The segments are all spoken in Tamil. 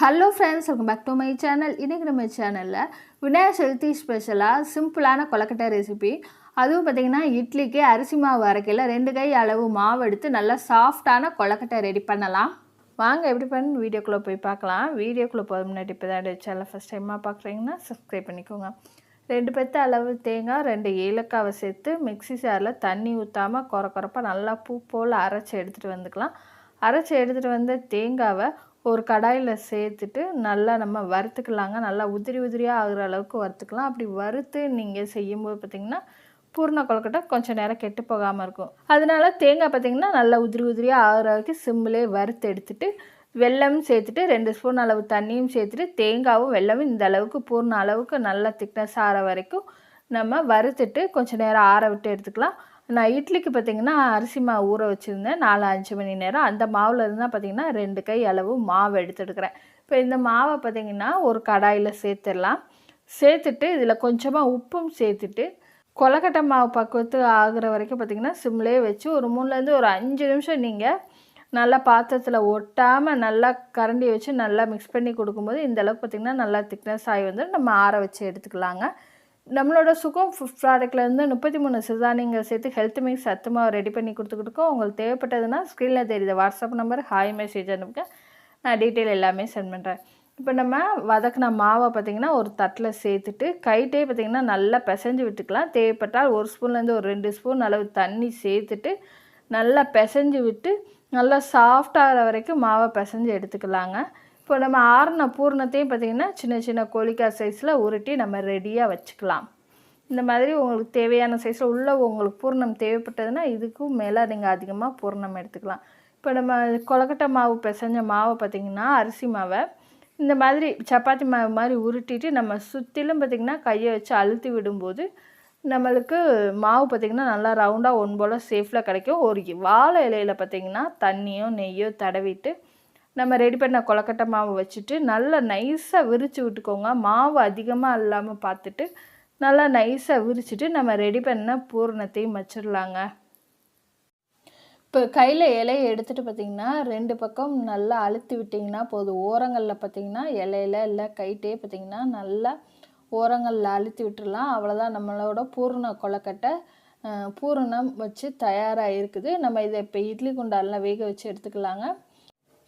Hello friends welcome back to my channel இன்றைக்கி நம்ம சேனலில் விநாயகர் சதுர்த்தி ஸ்பெஷலாக சிம்பிளான கொலக்கட்டை ரெசிபி அதுவும் பார்த்திங்கன்னா இட்லிக்கு அரிசி மாவு அரைக்கையில் ரெண்டு கை அளவு மாவு எடுத்து நல்லா சாஃப்டான கொலக்கட்டை ரெடி பண்ணலாம். வாங்க எப்படி பண்ணு? வீடியோக்குள்ளே போய் பார்க்கலாம். வீடியோக்குள்ளே போகிற முன்னாடி இப்போ தான் சேனல் ஃபஸ்ட் டைமாக பார்க்குறீங்கன்னா சப்ஸ்கிரைப் பண்ணிக்கோங்க. ரெண்டு பத்து அளவு தேங்காய் ரெண்டு ஏலக்காவை சேர்த்து மிக்ஸி சாரில் தண்ணி ஊற்றாமல் குறை குறைப்பாக நல்லா பூ போல் அரைச்சி எடுத்துகிட்டு வந்துக்கலாம். அரைச்சி எடுத்துகிட்டு வந்த தேங்காவை ஒரு கடாயில் சேர்த்துட்டு நல்லா நம்ம வறுத்துக்கலாங்க. நல்லா உதிரி உதிரியாக ஆகுற அளவுக்கு வறுத்துக்கலாம். அப்படி வறுத்து நீங்கள் செய்யும்போது பார்த்திங்கன்னா பூர்ண கொழுக்கட்டை கொஞ்சம் நேரம் கெட்டு போகாமல் இருக்கும். அதனால தேங்காய் பார்த்திங்கன்னா நல்லா உதிரி உதிரியாக ஆகிற வரைக்கும் சிம்மிலே வறுத்து எடுத்துட்டு வெல்லம் சேர்த்துட்டு ரெண்டு ஸ்பூன் அளவு தண்ணியும் சேர்த்துட்டு தேங்காவும் வெல்லமும் இந்த அளவுக்கு பூர்ண அளவுக்கு நல்லா திக்னஸ் ஆகிற வரைக்கும் நம்ம வறுத்துட்டு கொஞ்சம் நேரம் ஆற விட்டு எடுத்துக்கலாம். நான் இட்லிக்கு பார்த்திங்கன்னா அரிசி மாவு ஊற வச்சுருந்தேன். நாலு அஞ்சு மணி நேரம். அந்த மாவில் இருந்தால் பார்த்திங்கன்னா ரெண்டு கை அளவு மாவு எடுத்துடுக்கிறேன் இப்போ இந்த மாவை பார்த்திங்கன்னா ஒரு கடாயில் சேர்த்துடலாம். சேர்த்துட்டு இதில் கொஞ்சமாக உப்பும் சேர்த்துட்டு கொலக்கட்டை மாவு பக்குவத்து ஆகிற வரைக்கும் பார்த்திங்கன்னா சிம்லேயே வச்சு ஒரு மூணுலேருந்து ஒரு அஞ்சு நிமிஷம் நீங்கள் நல்லா பாத்திரத்தில் ஒட்டாமல் நல்லா கரண்டி வச்சு நல்லா மிக்ஸ் பண்ணி கொடுக்கும்போது இந்த அளவுக்கு பார்த்திங்கன்னா நல்லா திக்னஸ் ஆகி வந்து நம்ம ஆற வச்சு எடுத்துக்கலாங்க. நம்மளோட சுகம் ஃபுட் ப்ராடக்ட்லேருந்து முப்பத்தி மூணு சிறுதானியங்கள் சேர்த்து ஹெல்த் மிக்ஸ் சத்துமாக ரெடி பண்ணி கொடுத்துக்கிட்டுக்கோம் உங்களுக்கு தேவைப்பட்டதுன்னா ஸ்க்ரீனில் தெரியுது. வாட்ஸ்அப் நம்பர் ஹாய் மெசேஜ் அனுப்புங்க. நான் டீட்டெயில் எல்லாமே சென்ட் பண்ணுறேன் இப்போ நம்ம வதக்கின மாவை பார்த்திங்கன்னா ஒரு தட்டில் சேர்த்துட்டு கைட்டே பார்த்திங்கன்னா நல்லா பிசைஞ்சு விட்டுக்கலாம். தேவைப்பட்டால் ஒரு ஸ்பூன்லேருந்து ஒரு ரெண்டு ஸ்பூன் அளவு தண்ணி சேர்த்துட்டு நல்லா பிசைஞ்சு விட்டு நல்லா சாஃப்டாகிற வரைக்கும் மாவை பிசைஞ்சு எடுத்துக்கலாங்க. இப்போ நம்ம ஆறின பூர்ணத்தையும் பார்த்திங்கன்னா சின்ன சின்ன கோழிக்காய் சைஸில் உருட்டி நம்ம ரெடியாக வச்சுக்கலாம். இந்த மாதிரி உங்களுக்கு தேவையான சைஸில் உள்ள உங்களுக்கு பூர்ணம் தேவைப்பட்டதுன்னா இதுக்கும் மேலே நீங்கள் அதிகமாக பூர்ணம் எடுத்துக்கலாம். இப்போ நம்ம கொலக்கட்டை மாவு பிசைஞ்ச மாவை பார்த்திங்கன்னா அரிசி மாவை இந்த மாதிரி சப்பாத்தி மாவு மாதிரி உருட்டிட்டு நம்ம சுற்றிலும் பார்த்திங்கன்னா கையை வச்சு அழுத்தி விடும்போது நம்மளுக்கு மாவு பார்த்திங்கன்னா நல்லா ரவுண்டாக ஒன் போல் சேஃபில் கிடைக்கும். ஒரு வாழை இலையில் பார்த்திங்கன்னா தண்ணியோ நெய்யோ தடவிட்டு நம்ம ரெடி பண்ண கொலக்கட்டை மாவு வச்சுட்டு நல்லா நைஸாக விரித்து விட்டுக்கோங்க. மாவு அதிகமாக இல்லாமல் பார்த்துட்டு நல்லா நைஸாக விரிச்சிட்டு நம்ம ரெடி பண்ண பூரணத்தையும் வச்சிடலாங்க இப்போ கையில் இலையை எடுத்துகிட்டு பார்த்திங்கன்னா ரெண்டு பக்கம் நல்லா அழுத்தி விட்டிங்கன்னா போதும். ஓரங்களில் பார்த்திங்கன்னா இலையில இல்லை கைட்டே பார்த்திங்கன்னா நல்லா ஓரங்களில் அழுத்தி விட்டுடலாம் அவ்வளோதான் நம்மளோட பூரண கொலக்கட்டை பூரணம் வச்சு தயாராக இருக்குது. நம்ம இதை இப்போ இட்லி குண்டாலெலாம் வேக வச்சு எடுத்துக்கலாங்க.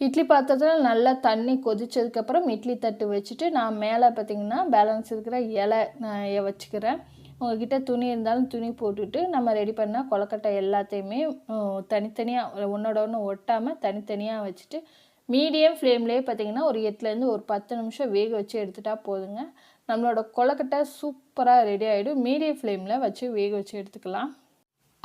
இட்லி பாத்திரத்தில் நல்லா தண்ணி கொதிச்சதுக்கப்புறம் இட்லி தட்டு வச்சுட்டு நான் மேலே பார்த்திங்கன்னா பேலன்ஸ் இருக்கிற இலை நான் வச்சுக்கிறேன். உங்ககிட்ட துணி இருந்தாலும் துணி போட்டுட்டு நம்ம ரெடி பண்ணால் கொலக்கட்டை எல்லாத்தையுமே தனித்தனியாக ஒன்றோட ஒன்று ஒட்டாமல் தனித்தனியாக வச்சுட்டு மீடியம் ஃப்ளேம்லேயே பார்த்திங்கன்னா ஒரு எட்டுலேருந்து ஒரு பத்து நிமிஷம் வேக வச்சு எடுத்துட்டா போதுங்க. நம்மளோட கொலக்கட்டை சூப்பராக ரெடி ஆகிடும் மீடியம் ஃப்ளேமில் வச்சு வேக வச்சு எடுத்துக்கலாம்.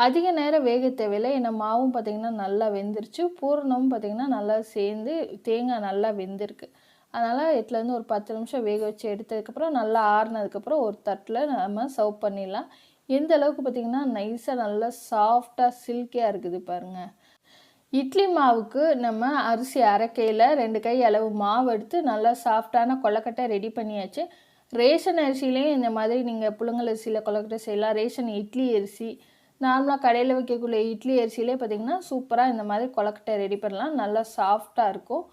அதிக நேரம் வேக தேவையில்லை. ஏன்னா மாவும் பார்த்திங்கன்னா நல்லா வெந்துருச்சு. பூரணமும் பார்த்திங்கன்னா நல்லா சேர்ந்து தேங்காய் நல்லா வெந்திருக்கு. அதனால் எட்டுலேருந்து ஒரு பத்து நிமிஷம் வேக வச்சு எடுத்ததுக்கப்புறம் நல்லா ஆறுனதுக்கப்புறம் ஒரு தட்டில் நம்ம சர்வ் பண்ணிடலாம். எந்த அளவுக்கு பார்த்திங்கன்னா நைஸாக நல்லா சாஃப்டாக சில்கியாக இருக்குது பாருங்கள் இட்லி மாவுக்கு நம்ம அரிசி அரைக்கையில் ரெண்டு கை அளவு மாவு எடுத்து நல்லா சாஃப்டான கொலக்கட்டை ரெடி பண்ணியாச்சு. ரேஷன் அரிசிலையும் இந்த மாதிரி நீங்கள் புழுங்கல் அரிசியில் கொலக்கட்டை செய்யலாம். ரேஷன் இட்லி அரிசி நார்மலாக கடையில் வைக்கக்கூடிய இட்லி அரிசியிலே பார்த்திங்கன்னா சூப்பராக இந்த மாதிரி கொலக்கட்டை ரெடி பண்ணலாம். நல்லா சாஃப்டாக இருக்கும்.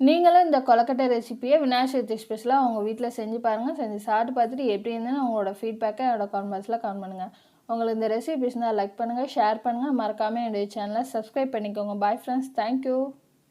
நீங்களும் இந்த கொலக்கட்டை ரெசிப்பியை விநாயகர் சதுர்த்தி ஸ்பெஷலாக உங்கள் வீட்டில் செஞ்சு பாருங்கள் செஞ்சு சாப்பிட்டு பார்த்துட்டு எப்படி இருந்ததுன்னு உங்களோட ஃபீட்பேக்கை என்னோட கமெண்ட் பாக்ஸில் கமெண்ட் பண்ணுங்கள் உங்களுக்கு இந்த ரெசிபி பிடிச்சிருந்தால் லைக் பண்ணுங்கள் ஷேர் பண்ணுங்கள் மறக்காமல் என்னுடைய சேனலை சப்ஸ்கிரைப் பண்ணிக்கோங்க. Bye friends thank you